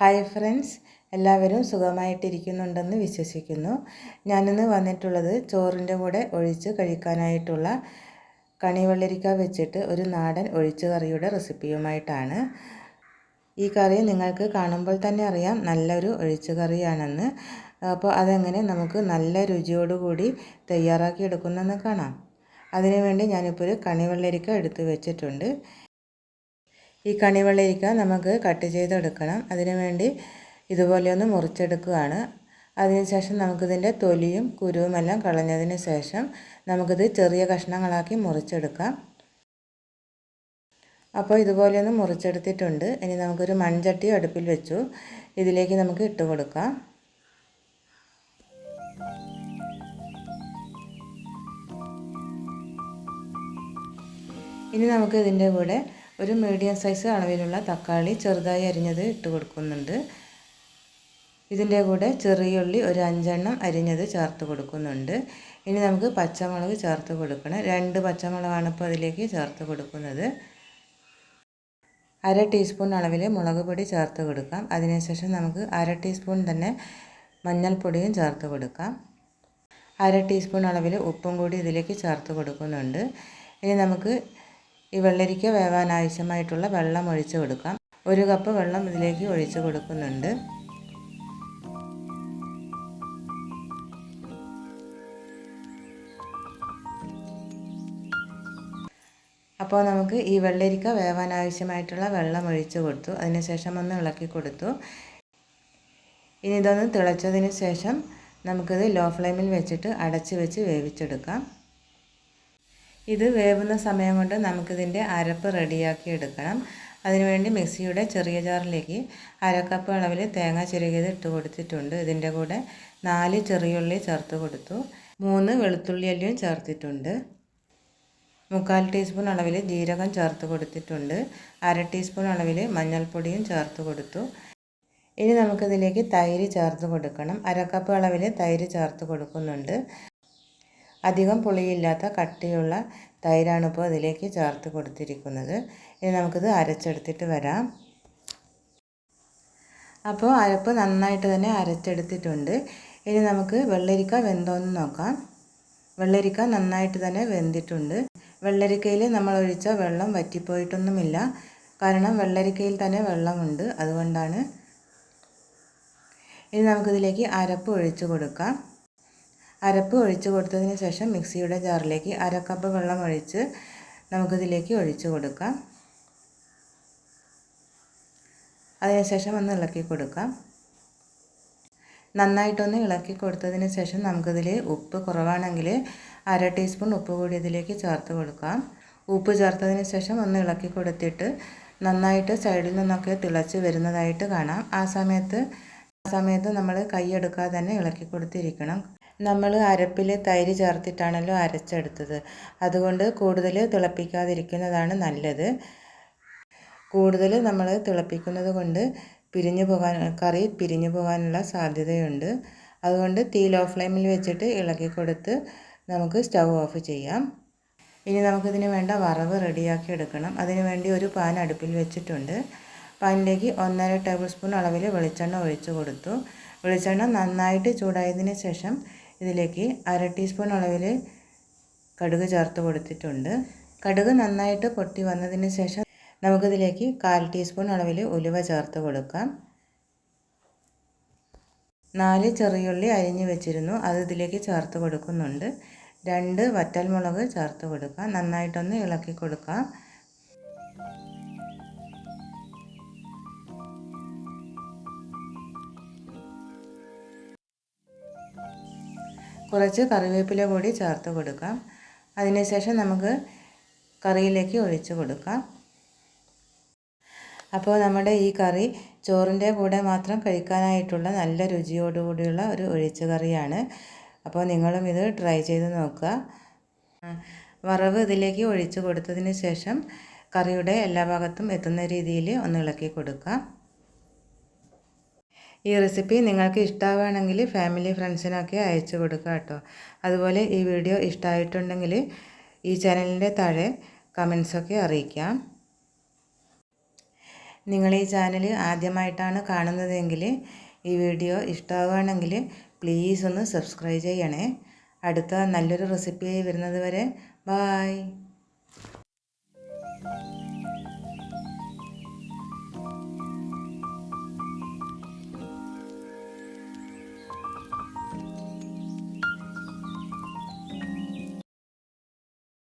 Hi friends എല്ലാവരും സുഖമായിട്ടിരിക്കുന്നുണ്ടെന്ന് വിശ്വസിക്കുന്നു. ഞാനിന്ന് വന്നിട്ടുള്ളത് ചോറിന്റെ കൂടെ ഒഴിച്ച് കഴിക്കാനായിട്ടുള്ള കണിവെള്ളരിക്ക വെച്ചിട്ട് ഒരു നാടൻ ഒഴിച്ചു കറിയുടെ റെസിപ്പിയുമായിട്ടാണ്. ഈ കറി നിങ്ങൾക്ക് കാണുമ്പോൾ തന്നെ അറിയാം നല്ലൊരു ഒഴിച്ചു കറിയാണെന്ന് അപ്പോൾ അതെങ്ങനെ നമുക്ക് നല്ല രുചിയോടുകൂടി തയ്യാറാക്കി എടുക്കുന്നെന്ന് കാണാം. അതിനുവേണ്ടി ഞാനിപ്പോൾ ഒരു കണിവെള്ളരിക്ക എടുത്ത് വെച്ചിട്ടുണ്ട്. ഈ കണിവെള്ളരിക്ക നമുക്ക് കട്ട് ചെയ്തെടുക്കണം. അതിനു വേണ്ടി ഇതുപോലെ ഒന്ന് മുറിച്ചെടുക്കുകയാണ്. അതിനുശേഷം നമുക്കിതിന്റെ തൊലിയും കുരുവുമെല്ലാം കളഞ്ഞതിന് ശേഷം നമുക്കിത് ചെറിയ കഷ്ണങ്ങളാക്കി മുറിച്ചെടുക്കാം. അപ്പോൾ ഇതുപോലെ ഒന്ന് മുറിച്ചെടുത്തിട്ടുണ്ട്. ഇനി നമുക്കൊരു മൺചട്ടി അടുപ്പിൽ വെച്ചു. ഇതിലേക്ക് നമുക്ക് ഇട്ട് കൊടുക്കാം. ഇനി നമുക്ക് ഇതിന്റെ കൂടെ ഒരു മീഡിയം സൈസ് അളവിലുള്ള തക്കാളി ചെറുതായി അരിഞ്ഞത് ഇട്ട് കൊടുക്കുന്നുണ്ട്. ഇതിന്റെ കൂടെ ചെറിയുള്ളി ഒരു അഞ്ചെണ്ണം അരിഞ്ഞത് ചേർത്ത് കൊടുക്കുന്നുണ്ട്. ഇനി നമുക്ക് പച്ചമുളക് ചേർത്ത് കൊടുക്കണം. രണ്ട് പച്ചമുളകാണ് ഇപ്പോൾ അതിലേക്ക് ചേർത്ത് കൊടുക്കുന്നത്. അര ടീസ്പൂൺ അളവിൽ മുളക് പൊടി ചേർത്ത് കൊടുക്കാം. അതിനുശേഷം നമുക്ക് അര ടീസ്പൂൺ തന്നെ മഞ്ഞൾപ്പൊടിയും ചേർത്ത് കൊടുക്കാം. അര ടീസ്പൂൺ അളവിൽ ഉപ്പും കൂടി ഇതിലേക്ക് ചേർത്ത് കൊടുക്കുന്നുണ്ട്. ഇനി നമുക്ക് ഈ വെള്ളരിക്ക വേവാൻ ആവശ്യമായിട്ടുള്ള വെള്ളം ഒഴിച്ച് കൊടുക്കാം. ഒരു കപ്പ് വെള്ളം ഇതിലേക്ക് ഒഴിച്ച് കൊടുക്കുന്നുണ്ട്. അപ്പോൾ നമുക്ക് ഈ വെള്ളരിക്ക വേവാൻ ആവശ്യമായിട്ടുള്ള വെള്ളം ഒഴിച്ച് കൊടുത്തു. അതിനുശേഷം ഒന്ന് ഇളക്കി കൊടുത്തു. ഇനി ഇതൊന്ന് തിളച്ചതിന് ശേഷം നമുക്കിത് ലോ ഫ്ലെയിമിൽ വെച്ചിട്ട് അടച്ച് വെച്ച് വേവിച്ചെടുക്കാം. ഇത് വേവുന്ന സമയം കൊണ്ട് നമുക്കിതിന്റെ അരപ്പ് റെഡിയാക്കി എടുക്കണം. അതിനുവേണ്ടി മിക്സിയുടെ ചെറിയ ജാറിലേക്ക് അരക്കപ്പ് അളവിൽ തേങ്ങ ചെറുകിയത് ഇട്ട് കൊടുത്തിട്ടുണ്ട്. ഇതിന്റെ കൂടെ നാല് ചെറിയുള്ളി ചേർത്ത് കൊടുത്തു. മൂന്ന് വെളുത്തുള്ളി അല്ലിയും ചേർത്തിട്ടുണ്ട്. മുക്കാൽ ടീസ്പൂൺ അളവിൽ ജീരകം ചേർത്ത് കൊടുത്തിട്ടുണ്ട്. അര ടീസ്പൂൺ അളവിൽ മഞ്ഞൾപ്പൊടിയും ചേർത്ത് കൊടുത്തു. ഇനി നമുക്കിതിലേക്ക് തൈര് ചേർത്ത് കൊടുക്കണം. അരക്കപ്പ് അളവിൽ തൈര് ചേർത്ത് കൊടുക്കുന്നുണ്ട്. അധികം പുളിയില്ലാത്ത കട്ടിയുള്ള തൈരാണ് ഇപ്പോൾ അതിലേക്ക് ചേർത്ത് കൊടുത്തിരിക്കുന്നത്. ഇനി നമുക്കിത് അരച്ചെടുത്തിട്ട് വരാം. അപ്പോൾ അരപ്പ് നന്നായിട്ട് തന്നെ അരച്ചെടുത്തിട്ടുണ്ട്. ഇനി നമുക്ക് വെള്ളരിക്ക വെന്തോന്ന് നോക്കാം. വെള്ളരിക്ക നന്നായിട്ട് തന്നെ വെന്തിട്ടുണ്ട്. വെള്ളരിക്കയിൽ നമ്മൾ ഒഴിച്ച വെള്ളം വറ്റിപ്പോയിട്ടൊന്നുമില്ല. കാരണം വെള്ളരിക്കയിൽ തന്നെ വെള്ളമുണ്ട്. അതുകൊണ്ടാണ്. ഇനി നമുക്കിതിലേക്ക് അരപ്പ് ഒഴിച്ചു കൊടുക്കാം. അരപ്പ് ഒഴിച്ച് കൊടുത്തതിന് ശേഷം മിക്സിയുടെ ജാറിലേക്ക് അര കപ്പ് വെള്ളം ഒഴിച്ച് നമുക്കിതിലേക്ക് ഒഴിച്ച് കൊടുക്കാം. അതിനുശേഷം ഒന്ന് ഇളക്കി കൊടുക്കാം. നന്നായിട്ടൊന്ന് ഇളക്കി കൊടുത്തതിന് ശേഷം നമുക്കിതിൽ ഉപ്പ് കുറവാണെങ്കിൽ അര ടീസ്പൂൺ ഉപ്പ് കൂടി ഇതിലേക്ക് ചേർത്ത് കൊടുക്കാം. ഉപ്പ് ചേർത്തതിന് ശേഷം ഒന്ന് ഇളക്കി കൊടുത്തിട്ട് നന്നായിട്ട് സൈഡിൽ നിന്നൊക്കെ തിളച്ച് വരുന്നതായിട്ട് കാണാം. ആ സമയത്ത് ആ സമയത്ത് നമ്മൾ കൈ എടുക്കാതെ തന്നെ ഇളക്കി കൊടുത്തിരിക്കണം. നമ്മൾ അരപ്പിൽ തൈര് ചേർത്തിട്ടാണല്ലോ അരച്ചെടുത്തത്. അതുകൊണ്ട് കൂടുതൽ തിളപ്പിക്കാതിരിക്കുന്നതാണ് നല്ലത്. കൂടുതൽ നമ്മൾ തിളപ്പിക്കുന്നത് കൊണ്ട് പിരിഞ്ഞു പോകാൻ കറി പിരിഞ്ഞു പോകാനുള്ള സാധ്യതയുണ്ട്. അതുകൊണ്ട് തീ ലോ ഫ്ലെയിമിൽ വെച്ചിട്ട് ഇളക്കി കൊടുത്ത് നമുക്ക് സ്റ്റൗ ഓഫ് ചെയ്യാം. ഇനി നമുക്കിതിന് വേണ്ട വറവ് റെഡിയാക്കി എടുക്കണം. അതിന് വേണ്ടി ഒരു പാൻ അടുപ്പിൽ വെച്ചിട്ടുണ്ട്. പാനിലേക്ക് ഒന്നര ടേബിൾ സ്പൂൺ അളവിൽ വെളിച്ചെണ്ണ ഒഴിച്ചു കൊടുത്തു. വെളിച്ചെണ്ണ നന്നായിട്ട് ചൂടായതിന് ശേഷം ഇതിലേക്ക് അര ടീസ്പൂൺ അളവിൽ കടുക് ചേർത്ത് കൊടുത്തിട്ടുണ്ട്. കടുക് നന്നായിട്ട് പൊട്ടി വന്നതിന് ശേഷം നമുക്കിതിലേക്ക് കാൽ ടീസ്പൂൺ അളവിൽ ഉലുവ ചേർത്ത് കൊടുക്കാം. നാല് ചെറിയുള്ളി അരിഞ്ഞു വെച്ചിരുന്നു. അത് ഇതിലേക്ക് ചേർത്ത് കൊടുക്കുന്നുണ്ട്. രണ്ട് വറ്റൽമുളക് ചേർത്ത് കൊടുക്കാം. നന്നായിട്ടൊന്ന് ഇളക്കി കൊടുക്കാം. കുറച്ച് കറിവേപ്പില കൂടി ചേർത്ത് കൊടുക്കാം. അതിനുശേഷം നമുക്ക് കറിയിലേക്ക് ഒഴിച്ചു കൊടുക്കാം. അപ്പോൾ നമ്മുടെ ഈ കറി ചോറിന്റെ കൂടെ മാത്രം കഴിക്കാനായിട്ടുള്ള നല്ല രുചിയോടുകൂടിയുള്ള ഒരു ഒഴിച്ചു കറിയാണ്. അപ്പോൾ നിങ്ങളും ഇത് ട്രൈ ചെയ്ത് നോക്കുക. വറവ് ഇതിലേക്ക് ഒഴിച്ചു കൊടുത്തതിന് ശേഷം കറിയുടെ എല്ലാ ഭാഗത്തും എത്തുന്ന രീതിയിൽ ഒന്ന് ഇളക്കി കൊടുക്കാം. ഈ റെസിപ്പി നിങ്ങൾക്ക് ഇഷ്ടമാവുകയാണെങ്കിൽ ഫാമിലി ഫ്രണ്ട്സിനൊക്കെ അയച്ചു കൊടുക്കുക കേട്ടോ. അതുപോലെ ഈ വീഡിയോ ഇഷ്ടമായിട്ടുണ്ടെങ്കിൽ ഈ ചാനലിന്റെ താഴെ കമൻസൊക്കെ അറിയിക്കാം. നിങ്ങൾ ഈ ചാനൽ ആദ്യമായിട്ടാണ് കാണുന്നതെങ്കിൽ ഈ വീഡിയോ ഇഷ്ടമാവുകയാണെങ്കിൽ പ്ലീസ് ഒന്ന് സബ്സ്ക്രൈബ് ചെയ്യണേ. അടുത്ത നല്ലൊരു റെസിപ്പിയായി വരുന്നത് വരെ ബായ്